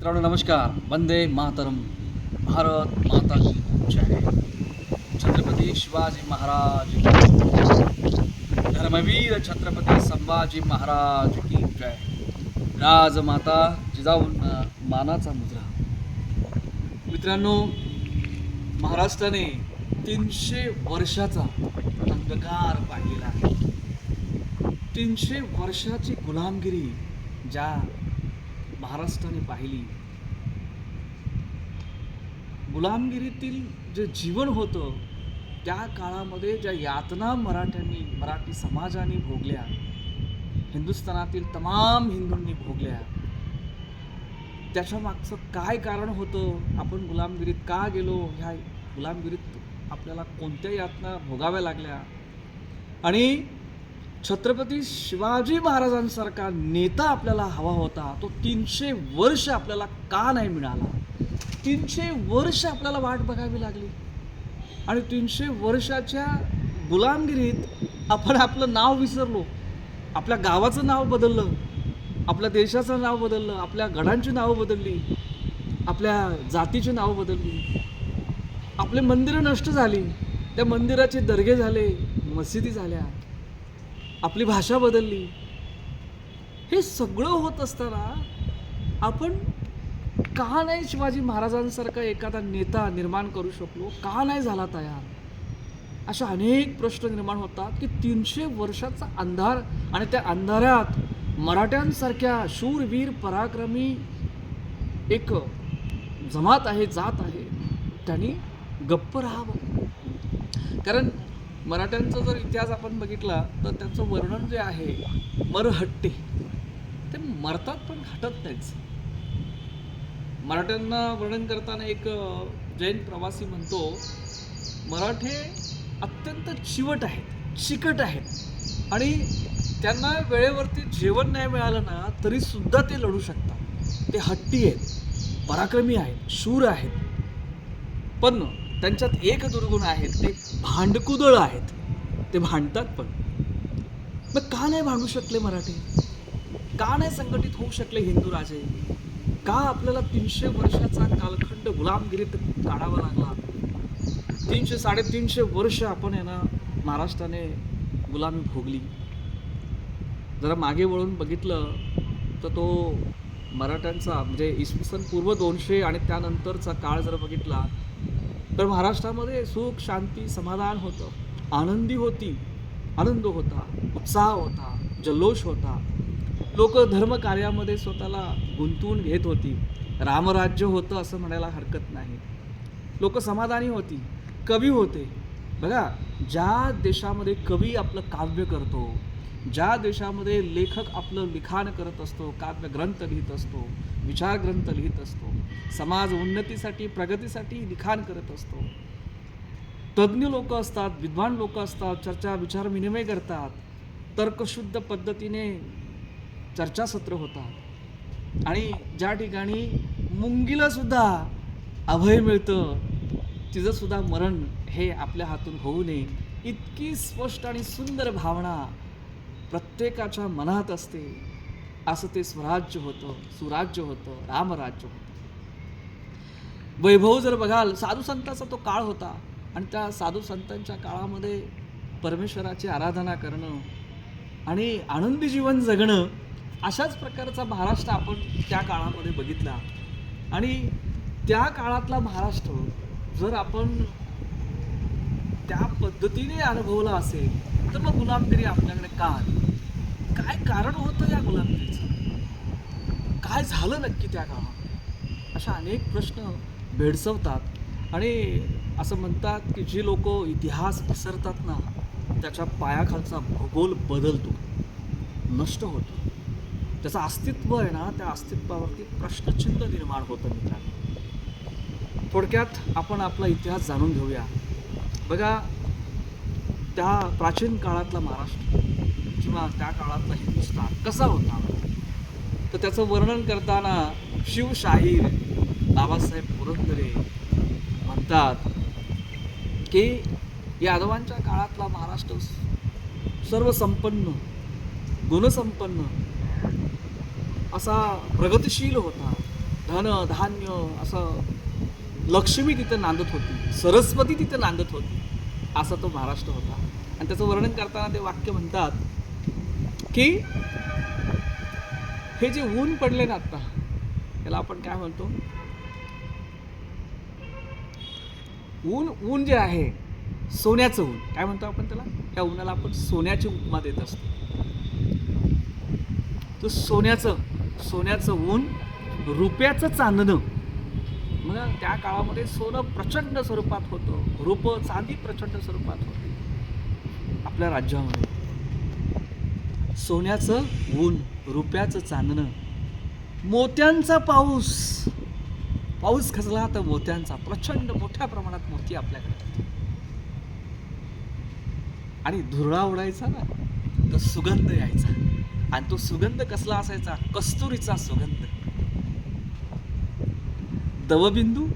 मित्रांनो नमस्कार. वंदे मातरम. भारत माता की जय. छत्रपती शिवाजी महाराज की धर्मवीर छत्रपती संभाजी महाराज की जय. राजमाता जिजाऊन मानाचा मुद्रा. मित्रांनो महाराष्ट्राने तीनशे वर्षाचा अंधकार पाहिलेला आहे. तीनशे वर्षाची गुलामगिरी ज्या महाराष्ट्राने पाहिली. गुलामगिरीतील जे जीवन होतं त्या काळामध्ये ज्या यातना मराठ्यांनी मराठी समाजाने भोगल्या हिंदुस्थानातील तमाम हिंदूंनी भोगल्या त्याच्या मागचं काय कारण होतं? आपण गुलामगिरीत का गेलो? ह्या गुलामगिरीत आपल्याला कोणत्या यातना भोगाव्या लागल्या? आणि छत्रपती शिवाजी महाराजांसारखा नेता आपल्याला हवा होता. तो तीनशे वर्ष आपल्याला का नाही मिळाला? तीनशे वर्ष आपल्याला वाट बघावी लागली. आणि तीनशे वर्षाच्या गुलामगिरीत आपण आपलं नाव विसरलो. आपल्या गावाचं नाव बदललं. आपल्या देशाचं नाव बदललं. आपल्या गडांची नावं बदलली. आपल्या जातीची नावं बदलली. आपले मंदिरं नष्ट झाली. त्या मंदिराचे दर्गे झाले. मशिदी झाल्या. आपली भाषा बदलली. हे सगळं होत असताना आपण का नाही शिवाजी महाराजांसारखा एखादा नेता निर्माण करू शकलो? का नाही झाला तयार? अशा अनेक प्रश्न निर्माण होतात की तीनशे वर्षाचा अंधार आणि त्या अंधारात मराठ्यांसारख्या शूरवीर पराक्रमी एक जमात आहे जात आहे त्यांनी गप्प राहावं. कारण मराठ्यांचा जर इतिहास आपण बघितला तर त्यांचं वर्णन जे आहे मरहट्टे ते मरतात पण हटत नाहीच मराठ्यांना वर्णन करताना एक जैन प्रवासी म्हणतो मराठे अत्यंत चिवट आहेत चिकट आहेत. आणि त्यांना वेळेवरती जेवण नाही मिळालं ना तरी सुद्धा ते लढू शकतात. ते हट्टी आहेत पराक्रमी आहेत शूर आहेत. पण त्यांच्यात एक दुर्गुण आहेत ते भांडकुदळ आहेत. ते भांडतात पण. मग का नाही भांडू शकले मराठी? का नाही संघटित होऊ शकले हिंदू राजे? का आपल्याला तीनशे वर्षाचा कालखंड गुलामगिरीत काढावा लागला? तीनशे साडेतीनशे वर्ष आपण आहे ना महाराष्ट्राने गुलामी भोगली. जरा मागे वळून बघितलं तर तो मराठ्यांचा म्हणजे इसवी सन पूर्व दोनशे आणि त्यानंतरचा काळ जर बघितला तर महाराष्ट्रामध्ये सुख शांती समाधान होतं. आनंदी होती आनंद होता उत्साह होता जल्लोष होता. लोक धर्मकार्यामध्ये स्वतःला गुंतवून घेत होती. रामराज्य होतं असं म्हणायला हरकत नाही. लोक समाधानी होती कवी होते. बघा ज्या देशामध्ये कवी आपलं काव्य करतो ज्या देशामध्ये लेखक आपलं लिखाण करत असतो काव्य ग्रंथ लिहित असतो विचार ग्रंथ लिहित असतो समाज उन्नतीसाठी प्रगतीसाठी लिखाण करत असतो. तज्ज्ञ लोक असतात विद्वान लोक असतात चर्चा विचार विनिमय करतात. तर्कशुद्ध पद्धतीने चर्चासत्र होतात. आणि ज्या ठिकाणी मुंगीला सुद्धा अभय मिळतं तिचं सुद्धा मरण हे आपल्या हातून होऊ नये. इतकी स्पष्ट आणि सुंदर भावना प्रत्येकाच्या मनात असते. असं ते स्वराज्य होतं सुराज्य होतं रामराज्य होतं. वैभव जर बघाल साधू संतांचा तो काळ होता. आणि त्या साधू संतांच्या काळामध्ये परमेश्वराची आराधना करणं आणि आनंदी जीवन जगणं अशाच प्रकारचा महाराष्ट्र आपण त्या काळामध्ये बघितला. आणि त्या काळातला महाराष्ट्र जर आपण त्या पद्धतीने अनुभवला असेल तर मग गुलामगिरी आपल्याकडे का आली काय कारण होतं या गुलामगिरीचं काय झालं नक्की त्या काळात? अशा अनेक प्रश्न भेडसवतात. आणि असं म्हणतात की जी लोक इतिहास विसरतात ना त्याच्या पायाखालचा भूगोल बदलतो. नष्ट होतो. त्याचं अस्तित्व आहे ना त्या अस्तित्वावरती प्रश्नचिन्ह निर्माण होतं मित्रांनो. थोडक्यात आपण आपला इतिहास जाणून घेऊया. बघा त्या प्राचीन काळातला महाराष्ट्र किंवा त्या काळातला हिंदुस्थान कसा होता? तर त्याचं वर्णन करताना शिवशाहीर बाबासाहेब पुरंदरे म्हणतात की यादवांच्या काळातला महाराष्ट्र सर्व संपन्न गुणसंपन्न असा प्रगतिशील होता. धन धान्य असं लक्ष्मी तिथं नांदत होती. सरस्वती तिथं नांदत होती. असा तो महाराष्ट्र होता. आणि त्याचं वर्णन करताना ते वाक्य म्हणतात की हे जे ऊन पडले ना आत्ता त्याला आपण काय म्हणतो? ऊन ऊन जे आहे सोन्याचं ऊन. काय म्हणतो आपण त्याला? त्या उन्हाला आपण सोन्याची उपमा देत असतो. तर सोन्याचं सोन्याचं ऊन रुपयाचं चांदणं. मग त्या काळामध्ये सोनं प्रचंड स्वरूपात होतं. रूप चांदी प्रचंड स्वरूपात होते. आपल्या राज्यामध्ये. सोन्याचं ऊन रुपयाचं चांदणं. मोत्यांचा पाऊस. पाऊस खचला तर मोत्यांचा प्रचंड मोठ्या प्रमाणात मोती आपल्याकडे आणि धुरळा उडायचा ना तर सुगंध यायचा. आणि तो सुगंध कसला असायचा? कस्तुरीचा सुगंध. दवबिंदू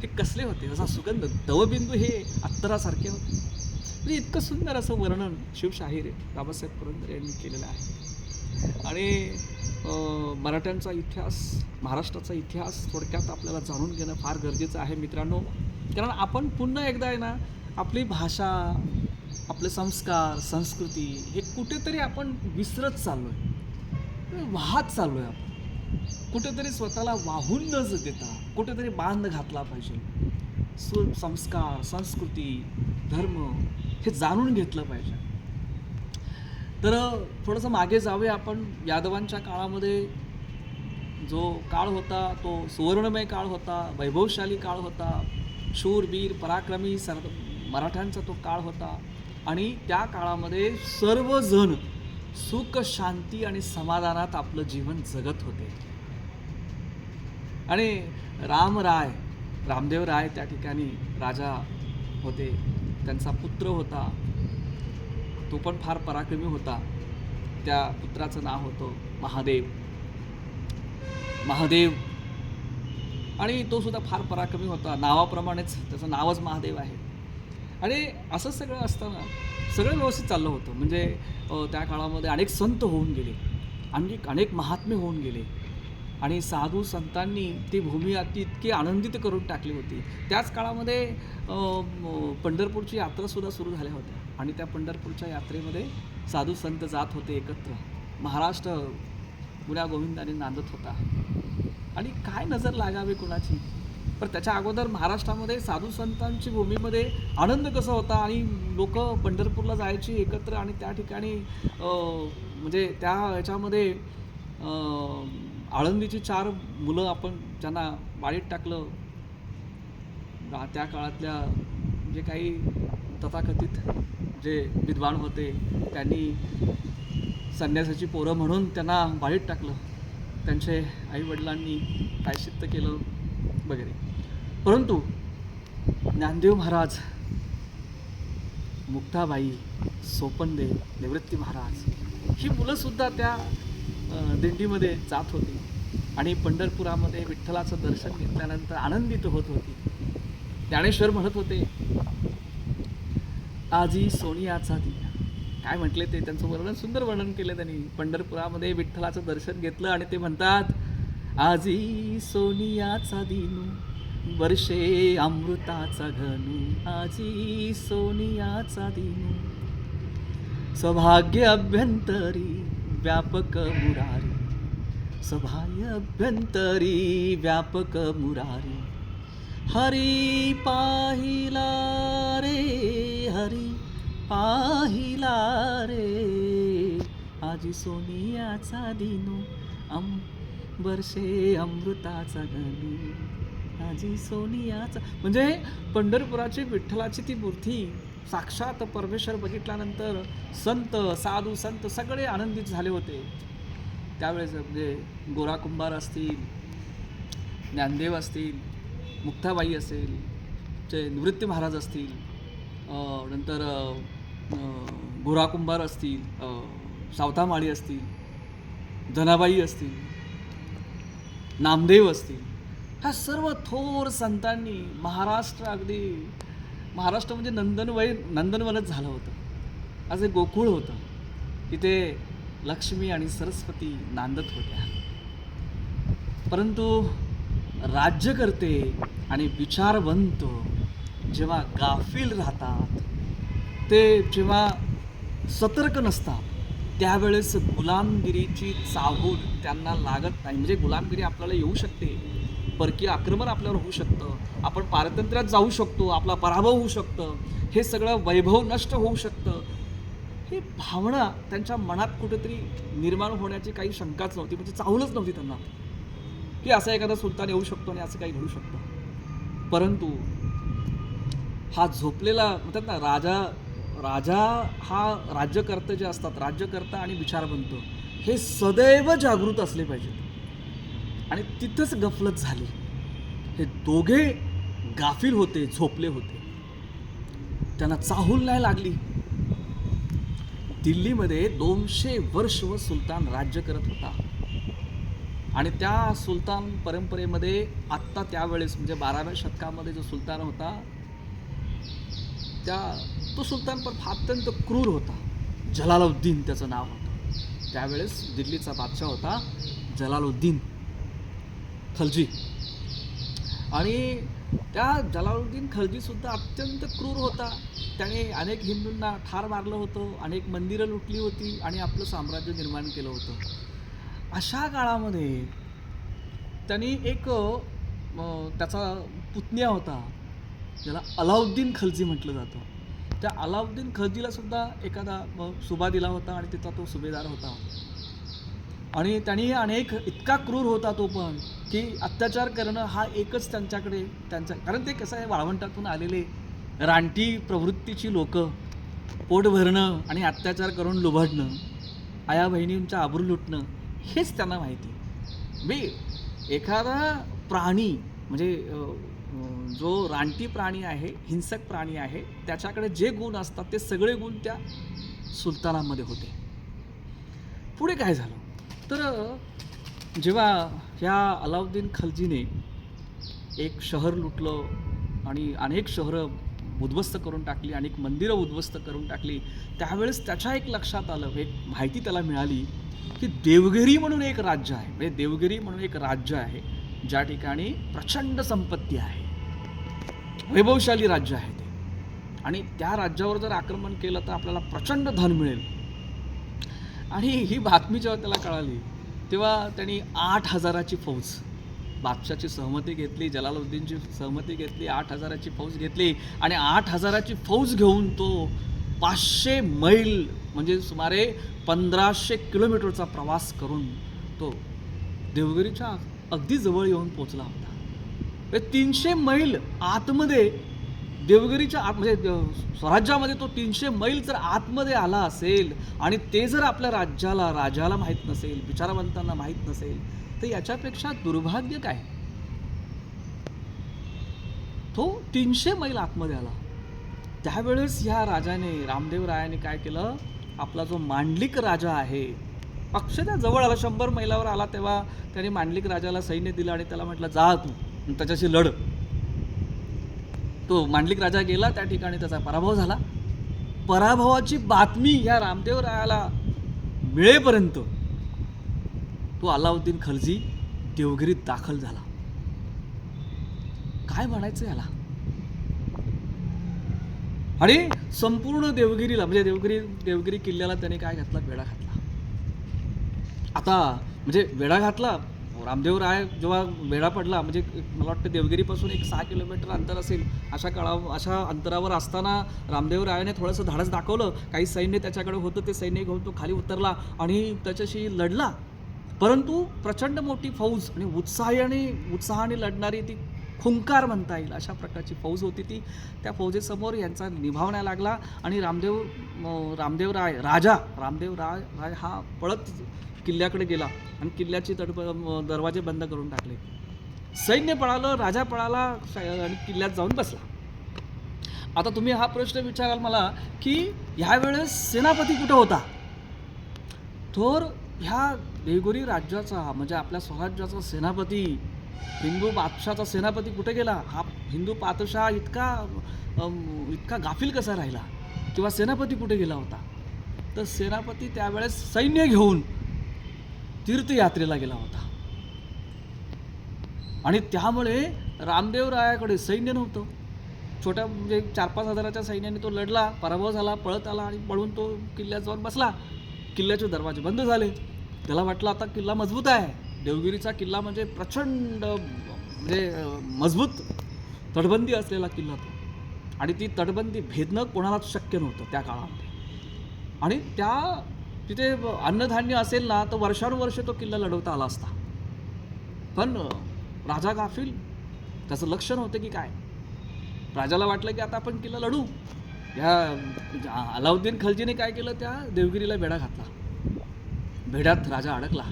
हे कसले होते? असा सुगंध. दवबिंदू हे अत्तरासारखे होते. म्हणजे इतकं सुंदर असं वर्णन शिवशाहीर बाबासाहेब पुरंदर यांनी केलेलं आहे. आणि मराठ्यांचा इतिहास महाराष्ट्राचा इतिहास थोडक्यात आपल्याला जाणून घेणं फार गरजेचं आहे मित्रांनो. कारण आपण पुन्हा एकदा आहे ना आपली भाषा आपले संस्कार संस्कृती हे कुठेतरी आपण विसरत चाललो आहे वाहत चाललो आहे आपण. कुठेतरी स्वतःला वाहून न देता कुठेतरी बांध घातला पाहिजे. सु संस्कार संस्कृती धर्म हे जाणून घेतलं पाहिजे. तर थोडंसं मागे जावे आपण. यादवांच्या काळामध्ये जो काळ होता तो सुवर्णमय काळ होता वैभवशाली काळ होता. शूरबीर पराक्रमी सर मराठ्यांचा तो काळ होता. आणि त्या काळामध्ये सर्वजण सुख शांती आणि समाधानात आपलं जीवन जगत होते. आणि रामराय रामदेव राय त्या ठिकाणी राजा होते. त्यांचा पुत्र होता. तो पण फार पराक्रमी होता. त्या पुत्राचं नाव होतं महादेव. महादेव. आणि तो सुद्धा फार पराक्रमी होता. नावाप्रमाणेच त्याचं नावच महादेव आहे. आणि असं सगळं असताना सगळं व्यवस्थित चाललं होतं. म्हणजे त्या काळामध्ये अनेक संत होऊन गेले. आणखी अनेक महात्मे होऊन गेले. आणि साधू संतांनी ती भूमी अति इतकी आनंदित करून टाकली होती. त्याच काळामध्ये पंढरपूरची यात्रासुद्धा सुरू झाल्या होत्या. आणि त्या पंढरपूरच्या यात्रेमध्ये साधू संत जात होते एकत्र. महाराष्ट्र गुण्या गोविंदाने नांदत होता. आणि काय नजर लागावी कुणाची? पण त्याच्या अगोदर महाराष्ट्रामध्ये साधू संतांची भूमीमध्ये आनंद कसा होता आणि लोक पंढरपूरला जायची एकत्र आणि त्या ठिकाणी म्हणजे त्या ह्याच्यामध्ये आळंदीची चार मुलं आपण ज्यांना वाडीत टाकलं त्या काळातल्या जे काही तथाकथित जे विद्वान होते त्यांनी संन्यासाची पोरं म्हणून त्यांना बाळीत टाकलं. त्यांचे आईवडिलांनी प्रायश्चित्त केलं वगैरे. परंतु ज्ञानदेव महाराज मुक्ताबाई सोपनदेव निवृत्ती महाराज ही मुलंसुद्धा त्या दिंडीमध्ये जात होती आणि पंढरपुरामध्ये विठ्ठलाचं दर्शन घेतल्यानंतर आनंदित होत होती. ज्ञानेश्वर म्हणत होते आजी सोनियाचा दिया काय म्हटले ते? त्यांचं वर्णन सुंदर वर्णन केलं त्यांनी. पंढरपुरामध्ये विठ्ठलाचं दर्शन घेतलं आणि ते म्हणतात आजी सोनियाचा दिनू वर्षे अमृताचा घनू. आजी सोनियाचा दिनू सौभाग्य अभ्यंतरी व्यापक मुरारी. सभाय अभ्यंतरी व्यापक मुरारी. हरी पाहिला रे हरी पाहिला रे. आजी सोनियाचा दिनो अम वर्षे अमृताचा गणू आजी सोनियाचा म्हणजे पंढरपुराची विठ्ठलाची ती मूर्ती साक्षात परमेश्वर बघितल्यानंतर संत साधू संत सगळे आनंदित झाले होते. त्यावेळेस म्हणजे गोरा कुंभार असतील ज्ञानदेव असतील मुक्ताबाई असेल जे निवृत्ती महाराज असतील नंतर गोरा कुंभार असतील सावतामाळी असतील जनाबाई असतील नामदेव असतील ह्या सर्व थोर संतांनी महाराष्ट्र अगदी महाराष्ट्र म्हणजे नंदनवय नंदनवनच झालं होतं. आज गोकुळ होतं. तिथे लक्ष्मी आणि सरस्वती नांदत होत्या. परंतु राज्यकर्ते आणि विचारवंत जेव्हा गाफील राहतात ते जेव्हा सतर्क नसतात त्यावेळेस गुलामगिरीची चाहूल त्यांना लागत नाही. म्हणजे गुलामगिरी आपल्याला येऊ शकते परकीय आक्रमण आपल्यावर होऊ शकतं आपण पारतंत्र्यात जाऊ शकतो आपला पराभव होऊ शकतं हे सगळं वैभव नष्ट होऊ शकतं. ही भावना त्यांच्या मनात कुठेतरी निर्माण होण्याची काही शंकाच नव्हती म्हणजे चाहूलच नव्हती त्यांना. की असा एखादा सुलतान येऊ शकतो आणि असं काही घडू शकतं. परंतु हा झोपलेला म्हणतात ना राजा राजा हा राज्यकर्ते जे असतात राज्यकर्ता आणि विचारवंत हे सदैव जागृत असले पाहिजेत. आणि तिथंच गफलत झाली. हे दोघे गाफील होते झोपले होते. त्यांना चाहूल नाही लागली. दिल्लीमध्ये दोनशे वर्ष व सुलतान राज्य करत होता. आणि त्या सुलतान परंपरेमध्ये आत्ता त्यावेळेस म्हणजे बाराव्या शतकामध्ये जो सुलतान होता त्या तो सुलतान पण अत्यंत क्रूर होता. जलालुद्दीन त्याचं नाव होतं. त्यावेळेस दिल्लीचा बादशाह होता जलालुद्दीन खलजी. आणि त्या जलालुद्दीन खलजीसुद्धा अत्यंत क्रूर होता. त्याने अनेक हिंदूंना ठार मारलं होतं अनेक मंदिरं लुटली होती आणि आपलं साम्राज्य निर्माण केलं होतं. अशा काळामध्ये त्यांनी एक त्याचा पुतण्या होता. ज्याला अलाउद्दीन खलजी म्हटलं जातं. त्या अलाउद्दीन खलजीला सुद्धा एखादा सुभा दिला होता आणि त्याचा तो सुभेदार होता. आणि त्यांनी अनेक इतका क्रूर होता तो पण की अत्याचार करणं हा एकच त्यांच्याकडे त्यांचा कारण ते कसं आहे वाळवंटातून आलेले रानटी प्रवृत्तीची लोकं पोट भरणं आणि अत्याचार करून लुभाडणं आया बहिणींच्या आबरू लुटणं हेच त्यांना माहिती मी एखादा प्राणी म्हणजे जो रानटी प्राणी आहे हिंसक प्राणी आहे त्याच्याकडे जे गुण असतात ते सगळे गुण त्या सुलतानामध्ये होते. पुढे काय झालं? तर जेव्हा ह्या अलाउद्दीन खलजीने एक शहर लुटलं आणि अनेक शहरं उद्ध्वस्त करून टाकली अनेक मंदिरं उद्ध्वस्त करून टाकली त्यावेळेस त्याच्या एक लक्षात आलं एक माहिती त्याला मिळाली की देवगिरी म्हणून एक राज्य आहे. म्हणजे देवगिरी म्हणून एक राज्य आहे. ज्या ठिकाणी प्रचंड संपत्ती आहे. वैभवशाली राज्य आहे ते. आणि त्या राज्यावर जर आक्रमण केलं तर आपल्याला प्रचंड धन मिळेल. आणि ही बातमी जेव्हा त्याला कळाली तेव्हा त्यांनी आठ हजाराची फौज बादशाची सहमती घेतली जलालुद्दीनची सहमती घेतली आठ हजाराची फौज घेतली आणि आठ हजाराची फौज घेऊन तो पाचशे मैल म्हणजे सुमारे पंधराशे किलोमीटरचा प्रवास करून तो देवगिरीच्या अगदी जवळ येऊन पोचला होता. म्हणजे तीनशे मैल आतमध्ये देवगिरीच्या आत म्हणजे स्वराज्यामध्ये तो तीनशे मैल जर आतमध्ये आला असेल आणि ते जर आपल्या राज्याला राजाला माहीत नसेल विचारवंतांना माहीत नसेल तर याच्यापेक्षा दुर्भाग्य काय? तो तीनशे मैल आतमध्ये आला. त्यावेळेस ह्या राजाने रामदेव रायाने काय केलं? आपला जो मांडलिक राजा आहे अक्षरशः जवळ आला शंभर मैलावर आला तेव्हा त्याने मांडलिक राजाला सैन्य दिलं आणि त्याला म्हटलं जा तू त्याच्याशी लढ. तो मांडलिक राजा गेला त्या ठिकाणी त्याचा पराभव झाला. पराभवाची बातमी या रामदेव रायाला मिळेपर्यंत तो अलाउद्दीन खलजी देवगिरीत दाखल झाला. काय म्हणायचं याला? आणि संपूर्ण देवगिरीला म्हणजे देवगिरी देवगिरी किल्ल्याला त्याने काय घातला? वेढा घातला. आता म्हणजे वेढा घातला. रामदेव राय जेव्हा वेढा पडला म्हणजे मला वाटतं देवगिरीपासून एक सहा किलोमीटर अंतर असेल अशा काळा अशा अंतरावर असताना रामदेव रायाने थोडंसं धाडस दाखवलं. काही सैन्य त्याच्याकडे होतं ते सैन्य घेऊन तो खाली उतरला आणि त्याच्याशी लढला. परंतु प्रचंड मोठी फौज आणि उत्साहाने उत्साहाने लढणारी ती हुंकार म्हणता येईल अशा प्रकारची फौज होती ती. त्या फौजेसमोर यांचा निभाव नाही लागला आणि रामदेव रामदेवराय रामदेव राय राजा रामदेव राय राय हा पळत किल्ल्याकडे गेला आणि किल्ल्याची तडप दरवाजे बंद करून टाकले. सैन्य पळालं राजा पळाला आणि किल्ल्यात जाऊन बसला. आता तुम्ही हा प्रश्न विचाराल मला की ह्यावेळेस सेनापती कुठं होता? थोर ह्या देगोरी राज्याचा म्हणजे आपल्या स्वराज्याचा सेनापती हिंदू बादशाचा सेनापती कुठे गेला? हा हिंदू पातशाह इतका इतका गाफील कसा राहिला? किंवा सेनापती कुठे गेला होता? तर सेनापती त्यावेळेस सैन्य घेऊन तीर्थयात्रेला गेला होता. आणि त्यामुळे रामदेव रायाकडे सैन्य नव्हतं. छोट्या म्हणजे चार पाच हजाराच्या सैन्याने तो लढला पराभव झाला पळत आला आणि पळून तो किल्ल्यात जाऊन बसला. किल्ल्याचे दरवाजे बंद झाले. त्याला वाटलं आता किल्ला मजबूत आहे. देवगिरीचा किल्ला म्हणजे प्रचंड म्हणजे मजबूत तटबंदी असलेला किल्ला तो. आणि ती तटबंदी भेदणं कोणालाच शक्य नव्हतं त्या काळामध्ये. आणि त्या तिथे अन्नधान्य असेल ना तर वर्षानुवर्ष तो किल्ला लढवता आला असता. पण राजा गाफील त्याचं लक्ष नव्हतं की काय? राजाला वाटलं की आता आपण किल्ला लढू. या अलाउद्दीन खलजीने काय केलं? त्या देवगिरीला बेडा घातला. भेड्यात राजा अडकला.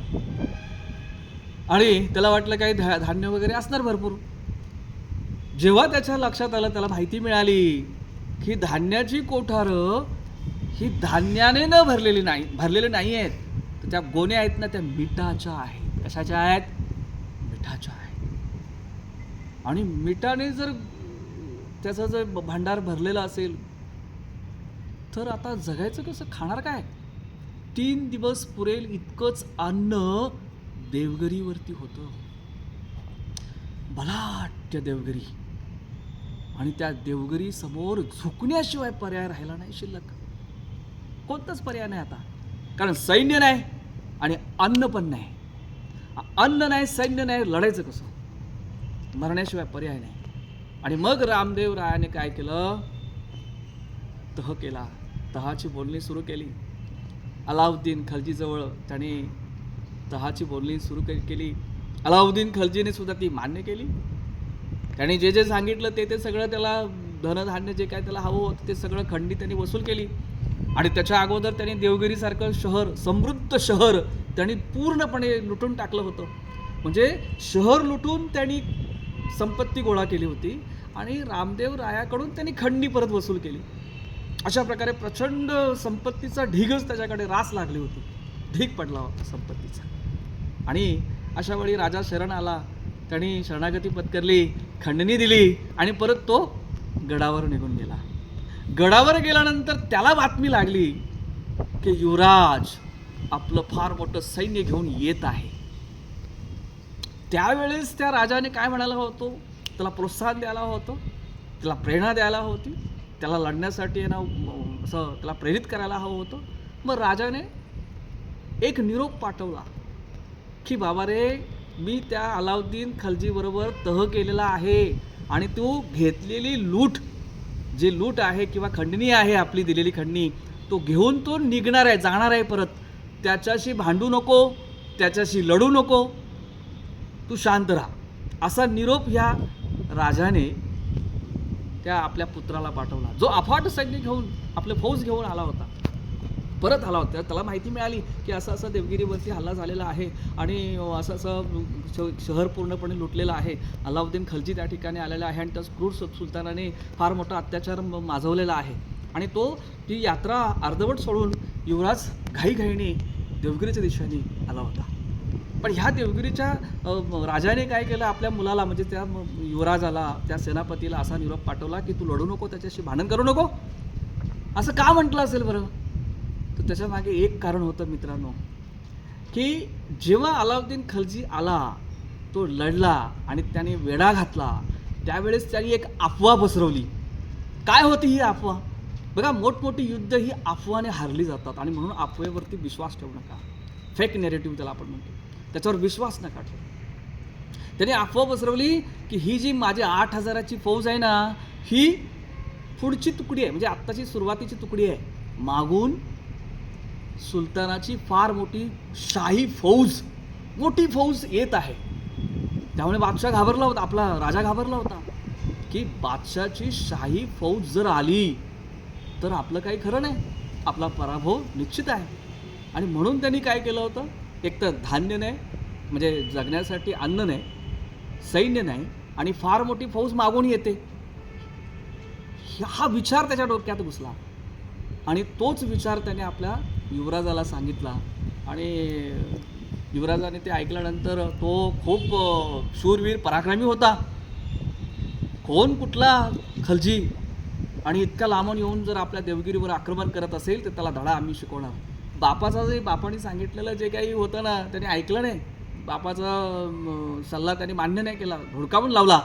आणि त्याला वाटलं काही धा धान्य वगैरे असणार भरपूर. जेव्हा त्याच्या लक्षात आलं त्याला माहिती मिळाली की धान्याची कोठारं ही धान्याने न भरलेली नाही भरलेले नाही आहेत. तर त्या गोण्या आहेत ना त्या मिठाच्या आहेत. कशाच्या आहेत? मिठाच्या आहेत. आणि मिठाने जर त्याचं जर भांडार भरलेलं असेल तर आता जगायचं कसं? खाणार काय? तीन दिवस पुरेल इतकंच अन्न देवगिरीवरती होतं. बलाट्य देवगिरी. आणि त्या देवगिरी समोर झुकण्याशिवाय पर्याय राहिला नाही शिल्लक. कोणताच पर्याय नाही आता. कारण सैन्य नाही आणि अन्न पण नाही. अन्न नाही सैन्य नाही लढायचं कसं? मरण्याशिवाय पर्याय नाही. आणि मग रामदेव रायाने काय केलं? तह केला. तहाची बोलणी सुरू केली. अलाउद्दीन खलजीजवळ त्याने तहाची बोलणी सुरू केली. अलाउद्दीन खलजीने सुद्धा ती मान्य केली. त्याने जे जे सांगितलं ते ते सगळं त्याला धनधान्य जे काय त्याला हवं होतं ते सगळं खंडी त्यांनी वसूल केली. आणि त्याच्या अगोदर त्यांनी देवगिरीसारखं शहर समृद्ध शहर त्यांनी पूर्णपणे लुटून टाकलं होतं. म्हणजे शहर लुटून त्यांनी संपत्ती गोळा केली होती आणि रामदेव रायाकडून त्यांनी खंडी परत वसूल केली. अशा प्रकारे प्रचंड संपत्तीचा ढीगच त्याच्याकडे रास लागली होती. ढीग पडला होता संपत्तीचा. आणि अशा वेळी राजा शरण आला. त्यांनी शरणागती पत्करली खंडणी दिली आणि परत तो गडावर निघून गेला. गडावर गेल्यानंतर त्याला बातमी लागली की युवराज आपलं फार मोठं सैन्य घेऊन येत आहे. त्यावेळेस त्या राजाने काय म्हणायला होतो? त्याला प्रोत्साहन द्यायला होतं त्याला प्रेरणा द्यायला होती त्याला लढण्यासाठी ना असं त्याला प्रेरित करायला हवं होतं. मग राजाने एक निरोप पाठवला. की बाबा रे मी त्या अलाउद्दीन खलजीबरोबर तह केलेला आहे आणि तू घेतलेली लूट जे लूट आहे किंवा खंडणी आहे आपली दिलेली खंडणी तो घेऊन तो निघणार आहे जाणार आहे परत. त्याच्याशी भांडू नको त्याच्याशी लढू नको. तू शांत राहा. असा निरोप ह्या राजाने त्या आपल्या पुत्राला पाठवला. जो अफाट सैन्य घेऊन आपले फौज घेऊन आला होता. परत आला होता. त्याला माहिती मिळाली की असं असं देवगिरीवरती हल्ला झालेला आहे आणि असं असं श- शहर पूर्णपणे लुटलेलं आहे. अलाउद्दीन खलजी त्या ठिकाणी आलेला आहे आणि त्या क्रूर सुलतानाने फार मोठा अत्याचार माजवलेला आहे. आणि तो ती यात्रा अर्धवट सोडून युवराज घाईघाईने देवगिरीच्या दिशेने आला होता. पण ह्या देवगिरीच्या राजाने काय केलं? आपल्या मुलाला म्हणजे त्या युवराजाला त्या सेनापतीला असा निरोप पाठवला की तू लढू नको त्याच्याशी भांडण करू नको. असं का म्हटलं असेल बरं? तर त्याच्यामागे एक कारण होतं मित्रांनो की जेव्हा अलाउद्दीन खलजी आला तो लढला आणि त्याने वेढा घातला त्यावेळेस त्यांनी एक अफवा पसरवली. काय होती ही अफवा? बघा मोठमोठी युद्ध ही अफवाने हारली जातात आणि म्हणून अफवेवरती विश्वास ठेवू नका. फेक नेरेटिव्ह त्याला आपण म्हणतो. त्याच्यावर विश्वास नका ठेवू. त्याने अफवा पसरवली की ही जी माझी आठ हजाराची फौज आहे ना ही पुढची तुकडी आहे म्हणजे आत्ताची सुरुवातीची तुकडी आहे. मागून सुलतानाची फार मोठी शाही फौज मोठी फौज येत आहे. त्यामुळे बादशाह घाबरला होता आपला राजा घाबरला होता. की बादशाची शाही फौज जर आली तर आपलं काही खरं नाही. आपला पराभव निश्चित आहे. आणि म्हणून त्यांनी काय केलं होतं? एक तर धान्य नाही म्हणजे जगण्यासाठी अन्न नाही सैन्य नाही आणि फार मोठी फौज मागून येते. हा विचार त्याच्या डोक्यात घुसला. आणि तोच विचार त्याने आपल्या युवराजाला सांगितला. आणि युवराजाने ते ऐकल्यानंतर तो खूप शूरवीर पराक्रमी होता. कोण कुठला खलजी? आणि इतका लांबून येऊन जर आपल्या देवगिरीवर आक्रमण करत असेल तर त्याला धडा आम्ही शिकवणार. बापाचा जे बापाने सांगितलेलं जे काही होतं ना त्याने ऐकलं नाही. बापाचा सल्ला त्याने मान्य नाही केला. धुडकावून लावला.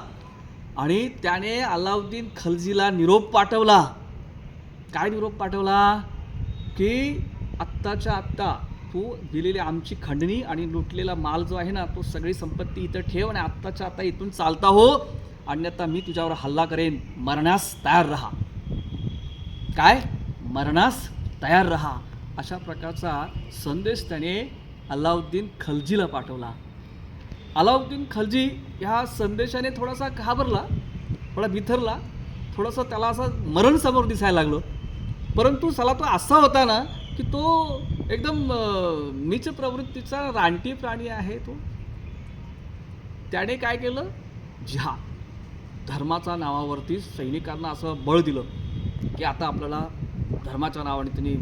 आणि त्याने अलाउद्दीन खलजीला निरोप पाठवला. काय निरोप पाठवला? की आत्ताच्या आत्ता तू दिलेली आमची खंडणी आणि लुटलेला माल जो आहे ना तो सगळी संपत्ती इथं ठेव आणि आत्ताच्या आता इथून चालता हो. अन्यथा मी तुझ्यावर हल्ला करेन. मरण्यास तयार राहा. काय? मरणास तयार राहा. अशा प्रकारचा संदेश त्याने अलाउद्दीन खलजीला पाठवला. अलाउद्दीन खलजी ह्या संदेशाने थोडासा घाबरला थोडा बिथरला थोडंसं त्याला असं मरण समोर दिसायला लागलो. परंतु सला तो असा होता ना की तो एकदम मीच नीच प्रवृत्तीचा रानटी प्राणी आहे तो. त्याने काय केलं? जिहाद धर्माच्या नावावरती सैनिकांना असं बळ दिलं की आता आपल्याला धर्माच्या नावाने त्यांनी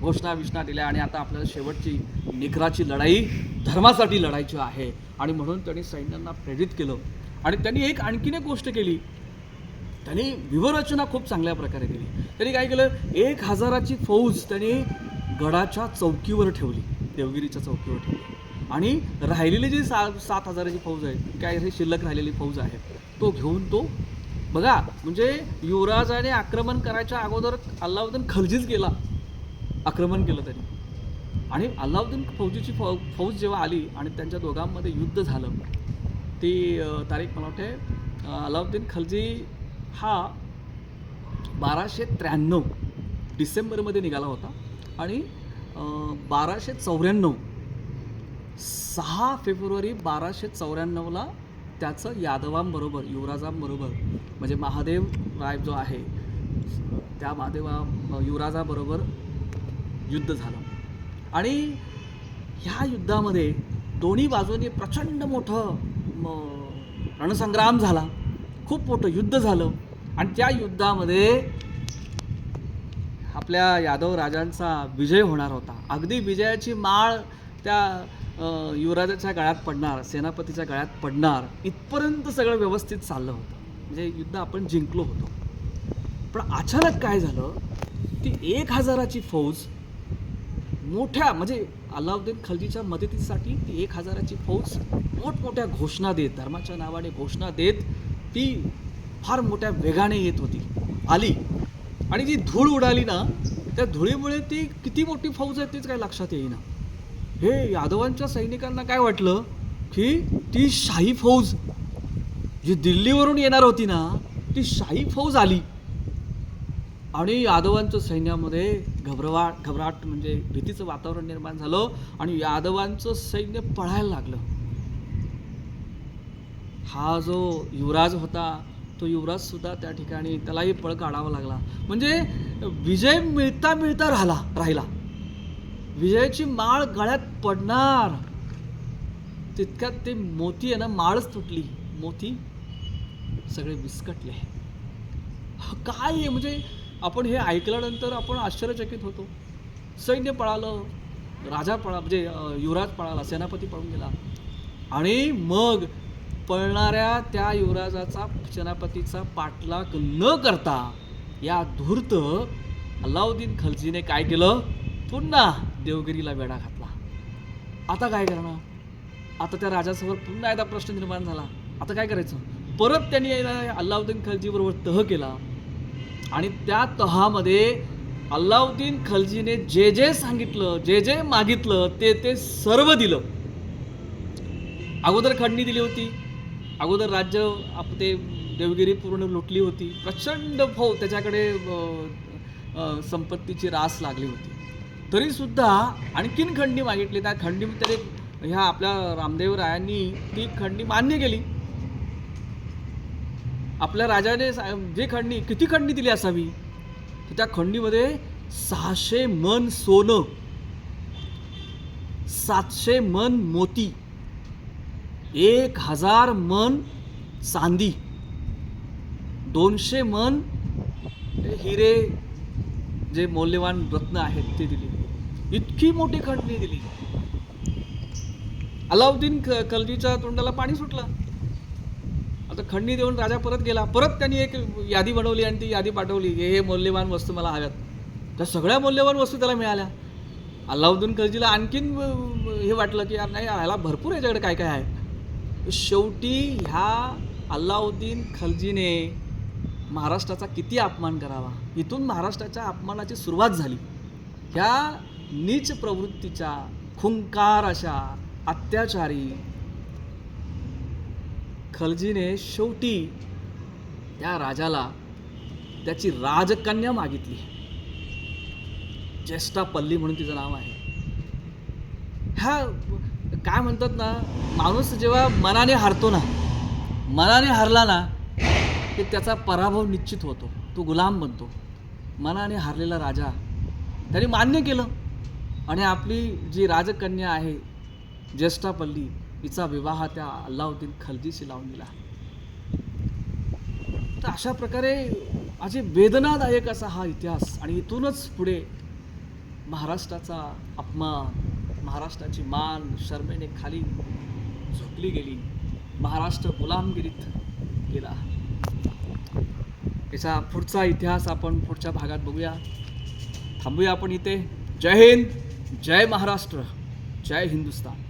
घोषणा विषणा दिल्या आणि आता आपल्याला शेवटची निखराची लढाई धर्मासाठी लढायची आहे आणि म्हणून त्यांनी सैन्यांना प्रेरित केलं. आणि त्यांनी एक आणखीन एक गोष्ट केली. त्यांनी विवरचना खूप चांगल्या प्रकारे केली. त्यांनी काय केलं? एक हजाराची फौज त्यांनी गडाच्या चौकीवर ठेवली देवगिरीच्या चौकीवर ठेवली. आणि राहिलेली जी सा सात हजाराची फौज आहे काय हे शिल्लक राहिलेली फौज आहे तो घेऊन तो बघा म्हणजे युवराजाने आक्रमण करायच्या अगोदर अल्लाउद्दीन खलजीच गेला आक्रमण केलं त्यांनी. आणि अल्लाउद्दीन फौजीची फौ फौज जेव्हा आली आणि त्यांच्या दोघांमध्ये युद्ध झालं ती तारीख मला वाटते अलाउद्दीन खलजी हा बाराशे त्र्याण्णव डिसेंबरमध्ये निघाला होता. आणि बाराशे चौऱ्याण्णव. सहा फेब्रुवारी बाराशे चौऱ्याण्णवला त्याचं यादवांबरोबर युवराजांबरोबर म्हणजे महादेव राय जो आहे त्या महादेवा युवराजाबरोबर युद्ध झालं. आणि ह्या युद्धामध्ये दोन्ही बाजूंनी प्रचंड मोठं रणसंग्राम झाला. खूप मोठं युद्ध झालं. आणि त्या युद्धामध्ये आपल्या यादव राजांचा विजय होणार होता. अगदी विजयाची माळ त्या युवराजाच्या गळ्यात पडणार सेनापतीच्या गळ्यात पडणार इथपर्यंत सगळं व्यवस्थित चाललं होतं. म्हणजे युद्ध आपण जिंकलो होतो. पण अचानक काय झालं? ती एक हजाराची फौज मोठ्या म्हणजे अलाउद्दीन खलजीच्या मदतीसाठी ती एक हजाराची फौज मोठमोठ्या घोषणा देत धर्माच्या नावाने घोषणा देत ती फार मोठ्या वेगाने येत होती. आली. आणि जी धूळ उडाली ना त्या धुळीमुळे ती किती मोठी फौज आहे तेच काय लक्षात येईना. हे यादवांच्या सैनिकांना काय वाटलं? की ती शाही फौज जी दिल्लीवरून येणार होती ना ती शाही फौज आली. आणि यादवांच्या सैन्यामध्ये घबरवाट घबराट म्हणजे भीतीचं वातावरण निर्माण झालं आणि यादवांचं सैन्य पळायला लागलं. हा जो युवराज होता तो युवराजसुद्धा त्या ठिकाणी त्यालाही पळ काढावा लागला. म्हणजे विजय मिळता मिळता राहिला राहिला. विजयाची माळ गळ्यात पडणार. तितक्यात ते मोती आहे ना माळच तुटली. मोती सगळे विस्कटले. काय आहे? म्हणजे आपण हे ऐकल्यानंतर आपण आश्चर्यचकित होतो. सैन्य पळालं राजा पळा म्हणजे युवराज पळाला सेनापती पळून गेला. आणि मग पळणाऱ्या त्या युवराजाचा सेनापतीचा पाठलाग न करता या धूर्त अलाउद्दीन खलजीने काय केलं? पुन्हा देवगिरीला वेढा घातला. आता काय करणार? आता त्या राजासमोर पुन्हा एकदा प्रश्न निर्माण झाला. आता काय करायचं? परत त्यांनी अल्लाउद्दीन खलजीबरोबर तह केला. आणि त्या तहामध्ये अल्लाउद्दीन खलजीने जे जे सांगितलं जे जे मागितलं ते ते सर्व दिलं. अगोदर खंडणी दिली होती. अगोदर राज्य आप ते देवगिरी पूर्ण लुटली होती. प्रचंड फौ त्याच्याकडे संपत्तीची रास लागली होती. तरीसुद्धा आणखीन खंडी मागितली. त्या खंडीमध्ये ह्या आपल्या रामदेव रायांनी ती खंडी मान्य केली. आपल्या राजाने सा- जे खंडी किती खंडी दिली असावी? तर त्या खंडीमध्ये सहाशे मन सोनं सातशे मन मोती एक हजार मन चांदी. दोनशे मन ते हिरे जे मौल्यवान रत्न आहेत ते दिली. इतकी मोठी खंडणी दिली. अलाउद्दीन ख- खलजीच्या तोंडाला पाणी सुटलं. आता खंडणी देऊन राजा परत गेला. परत त्यांनी एक यादी बनवली आणि ती यादी पाठवली. हे हे मौल्यवान वस्तू मला हव्यात. त्या सगळ्या मौल्यवान वस्तू त्याला मिळाल्या. अल्लाउद्दीन खलजीला आणखीन हे वाटलं की यार नाही ह्याला भरपूर याच्याकडे काय काय आहे. शेवटी ह्या अल्लाउद्दीन खलजीने महाराष्ट्राचा किती अपमान करावा? इथून महाराष्ट्राच्या अपमानाची सुरुवात झाली. ह्या नीच प्रवृत्तीच्या खुंकार अशा अत्याचारी खलजीने शेवटी त्या राजाला त्याची राजकन्या मागितली. ज्येष्ठा पल्ली म्हणून तिचं नाव आहे. ह्या काय म्हणतात ना माणूस जेव्हा मनाने हारतो ना मनाने हारला ना की त्याचा पराभव निश्चित होतो. तो गुलाम बनतो. मनाने हारलेला राजा त्याने मान्य केलं. आणि आपली जी राजकन्या आहे ज्येष्ठापल्ली हिचा विवाह त्या अल्लाउद्दीन खलजीशी लावून दिला. तर अशा प्रकारे असे वेदनादायक असा हा इतिहास आणि इथूनच पुढे महाराष्ट्राचा अपमान महाराष्ट्राची मान शर्मेने खाली झुकली गेली. महाराष्ट्र गुलामगिरीत गेला. याचा पुढचा इतिहास आपण पुढच्या भागात बघूया. थांबूया आपण इथे. जय हिंद जय महाराष्ट्र जय हिंदुस्तान.